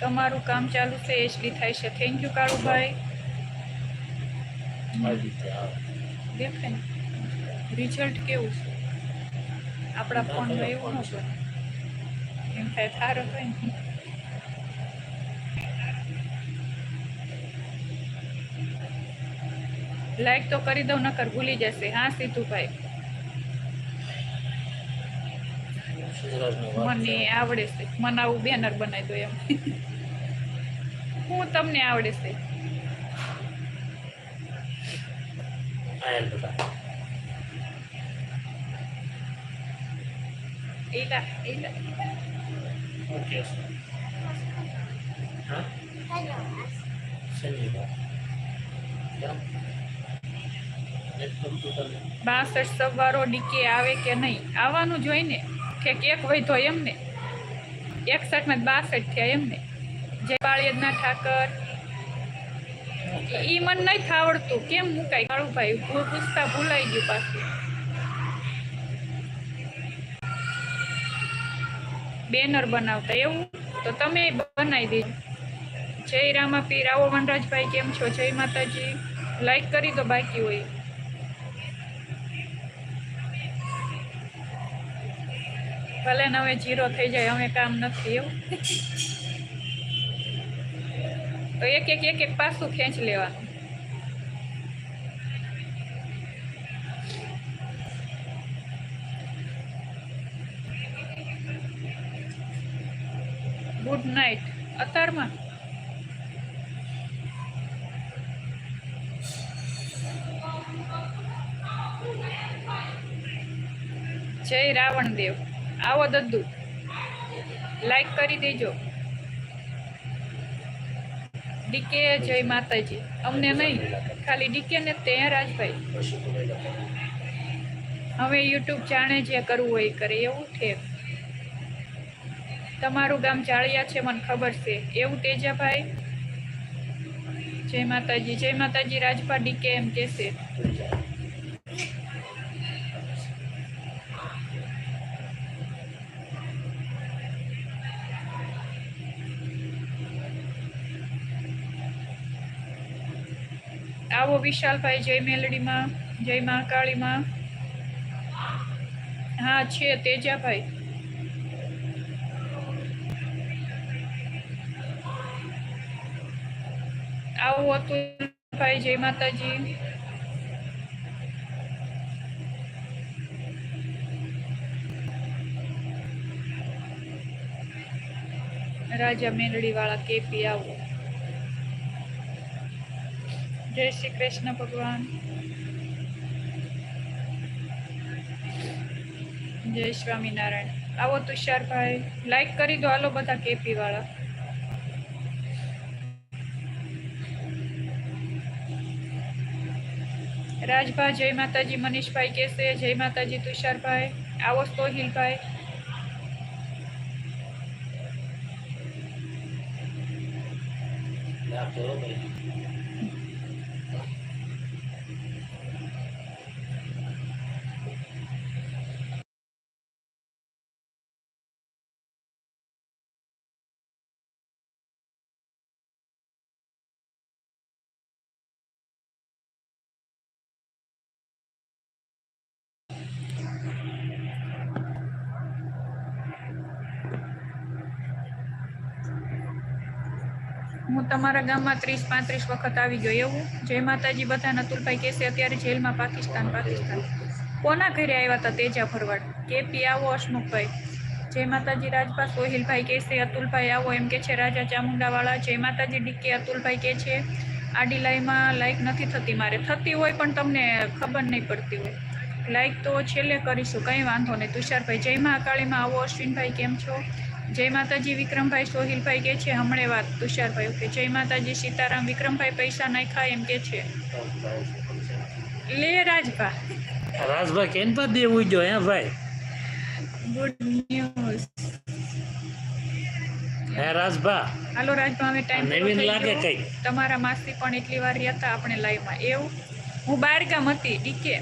તમારું કામ ચાલુ છે એચડી થાય છે. થેન્ક યુ કાળુભાઈ. દેખાય રિઝલ્ટ કેવું છે? આપણા ફોનમાં એવું ન એમ થાય સારો હોય ને. લાઈક તો કરી દઉં, નકર ભૂલી જશે. હા, સીતુભાઈ. મને આવડે છે. મને આવું બેનર બનાવી દો એમ. હું તમને આવડે છે. એલા એલા. શું હા? સંજીવા કેમ? નથી ગમતું તને બાસઠ સવારો ડીકે આવે કે નહીં? આવવાનું જોઈને કે એક વૈધો એમને એકસઠમાં બાસઠ થયા એમને જય યજ્ઞા ઠાકર. ઈ મને નહીં આવડતું કેમ મુકાય? કાળુભાઈ ભૂ પૂછતા ભૂલાઈ ગયું પાછું. બેનર બનાવતા, એવું? તો તમે બનાવી દેજો. જય રામા પી રાવો વનરાજભાઈ, કેમ છો? જય માતાજી. લાઈક કરી દો બાકી હોય. ભલે ને હવે જીરો થઈ જાય, અમે કામ નથી, એવું? એક એક એક એક પાસું ખેંચ લેવાનું ગુડ નાઇટ અત્યારમાં જય રાવણ દેવ આવો દદ્દુ. લાઈક કરી દેજો. ડીકે જય માતાજી. અમને નહીં, ખાલી ડીકે ને તે રાજભાઈ. હવે યુટ્યુબ જાણે જે કરવું હોય કરે, એવું ઠેક તમારું ગામ ચાળિયા છે, મને ખબર છે. એવું તેજાભાઈ? જય માતાજી જય માતાજી, રાજભા ડીકે એમ કહેશે. આવો વિશાલભાઈ, જય મેલડીમાં, જય મહાકાળીમાં હા, છે તેજાભાઈ. આવો અતુલભાઈ, જય માતાજી. રાજા મેલડી વાળા કેપી, આવો. જય શ્રી કૃષ્ણ ભગવાન. જય સ્વામિનારાયણ. આવો તુષારભાઈ લાઈક કરી દો, હાલો બધા કેપી વાળા. રાજભા, જય માતાજી, મનીષભાઈ કેસે, જય માતાજી, તુષારભાઈ. આવો સોહિલભાઈ ના હું તમારા ગામમાં ત્રીસ, પાંત્રીસ વખત આવી ગયો. એવું? જય માતાજી બધા નતુલભાઈ કહેશે અત્યારે જેલમાં પાકિસ્તાન પાકિસ્તાન. કોના ઘરે આવ્યા હતા તેજા ભરવાડ? કેપી, આવો હસમુખભાઈ. જય માતાજી રાજભા સોહિલભાઈ કહેશે અતુલભાઈ, આવો. એમ કે છે, રાજા ચામુંડાવાળા. જય માતાજી, ડીકે, અતુલભાઈ કે છે, આડી લાઈમાં લાઈક નથી થતી મારે. થતી હોય પણ તમને ખબર નહીં પડતી હોય. લાઈક તો છેલ્લે કરીશું, કંઈ વાંધો નહીં. તુષારભાઈ, જય મહાકાળીમાં આવો અશ્વિનભાઈ, કેમ છો? જય માતાજી વિક્રમભાઈ સોહિલભાઈ કે છે હમણે વાત તુષારભાઈ ઓકે જય માતાજી સીતારામ વિક્રમભાઈ પૈસા નાખ્યા એમ કે છે. લે રાજભા. રાજભા કેમ પર દેવું જો હે ભાઈ? ગુડ ન્યૂઝ હે રાજભા? હાલો રાજભા હવે ટાઈમ નવીન લાગે કઈ તમારા માસી પણ એટલી વાર રહ્યા હતા આપણે લાઈવમાં એવું? હું બાર ગામ હતી ડીકે.